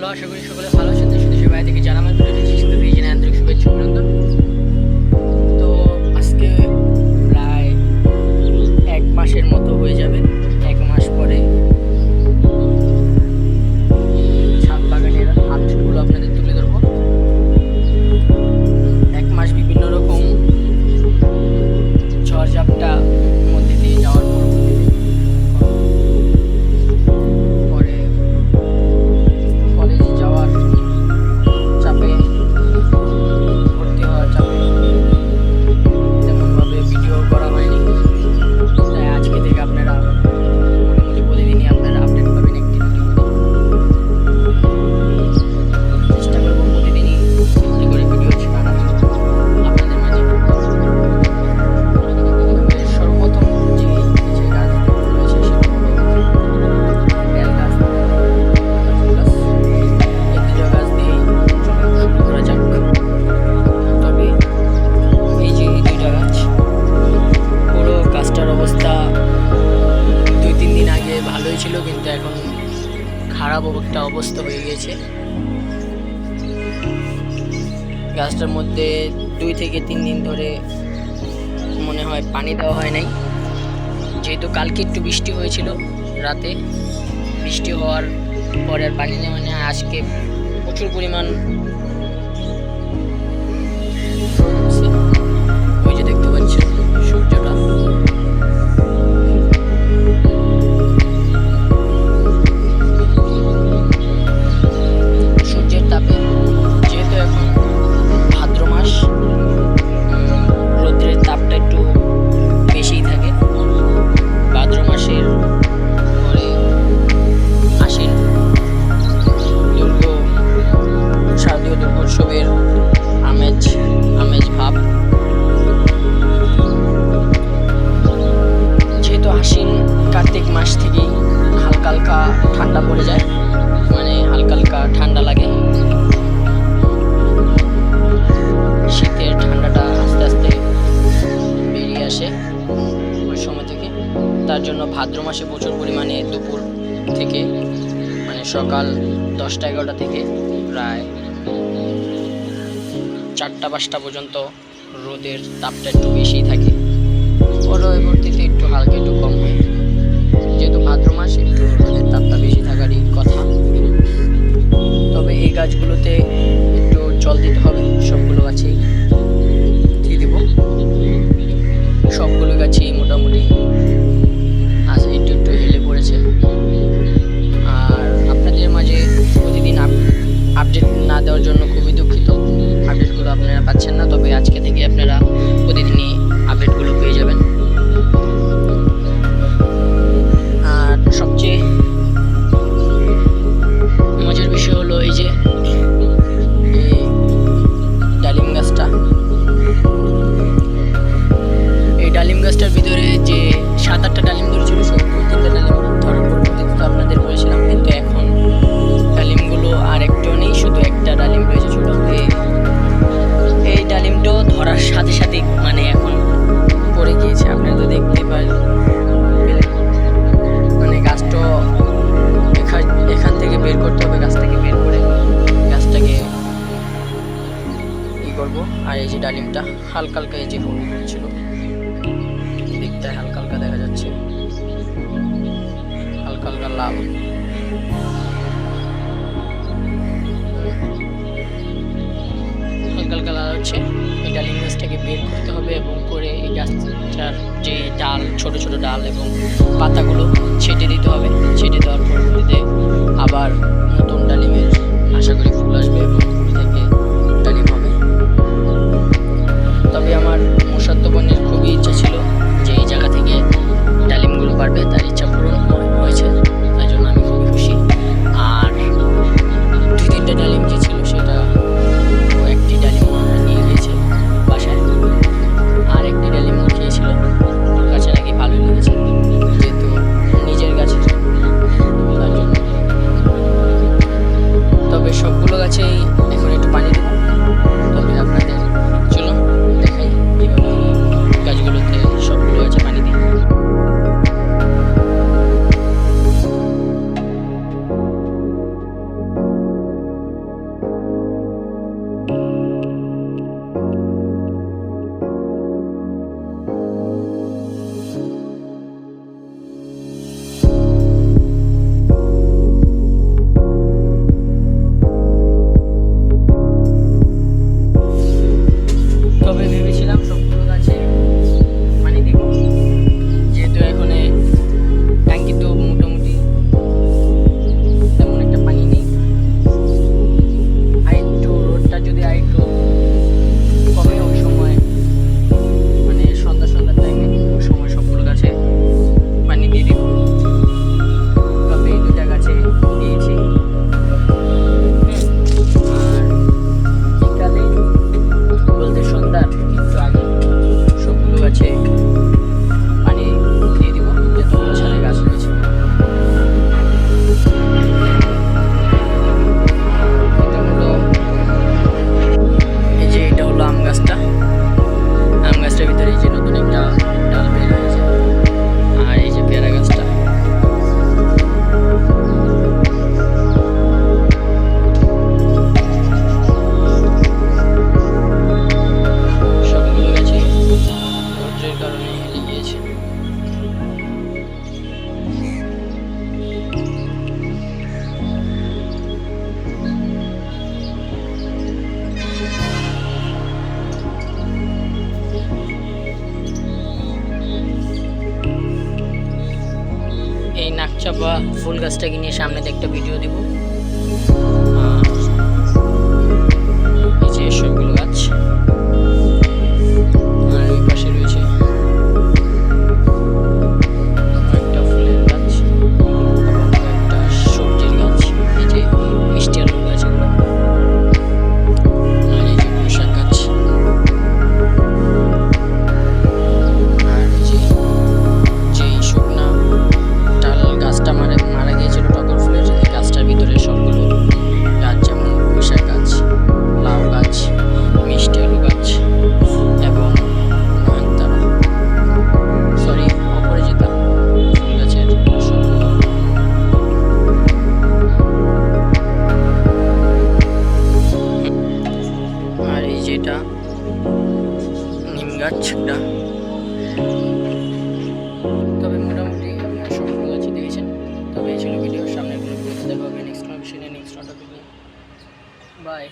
Hello, আশা করি সকলে ভালো আছেন। দেশ দেশের বাইরে থেকে যারা আমার ভিডিওটি শিখতে পেয়েছেন আন্তরিক শুভেচ্ছা অভিনন্দন। তো আজকে প্রায় এক মাসের মতো হয়ে যাবে। খারাপ একটা অবস্থা হয়ে গেছে। গাছটার মধ্যে দুই থেকে তিন দিন ধরে মনে হয় পানি দেওয়া হয় নাই। যেহেতু কালকে একটু বৃষ্টি হয়েছিল রাতে, বৃষ্টি হওয়ার পরে আর পানি নেওয়া মানে আজকে প্রচুর পরিমাণ ওই যে দেখতে পাচ্ছি সূর্যটা। থেকেই হালকা হালকা ঠান্ডা পড়ে যায় মানে হালকা হালকা ঠান্ডা লাগে। শীতের ঠান্ডাটা আস্তে আস্তে বেরিয়ে আসে ওই সময় থেকে। তার জন্য ভাদ্র মাসে প্রচুর পরিমাণে দুপুর থেকে মানে সকাল দশটা এগারোটা থেকে প্রায় চারটা পাঁচটা পর্যন্ত রোদের তাপটা একটু বেশিই থাকে। পরবর্তীতে একটু হালকা একটু কম হয়। ডাল, ছোট ছোট ডাল এবং পাতাগুলো ছেটে দিতে হবে। ছেটে দেওয়ার পর পরবর্তীতে আবার নতুন ডালিমের, আশা করি ফুল আসবে এবং ফুল থেকে ডালিম হবে। তবে আমার মশাত্মবনের খুবই ইচ্ছা ছিল বা ফুল গাছটাকে নিয়ে সামনে একটা ভিডিও দিব। এই যে সবগুলো যেটা, নিম গাছটা। তবে মোটামুটি আপনার সবগুলো গাছই দেখেছেন। তবে এই ছিল ভিডিওর সামনে কোনো ভিডিওতে দেখা হবে। নেক্সট কোনো নেক্সট টপিক বাই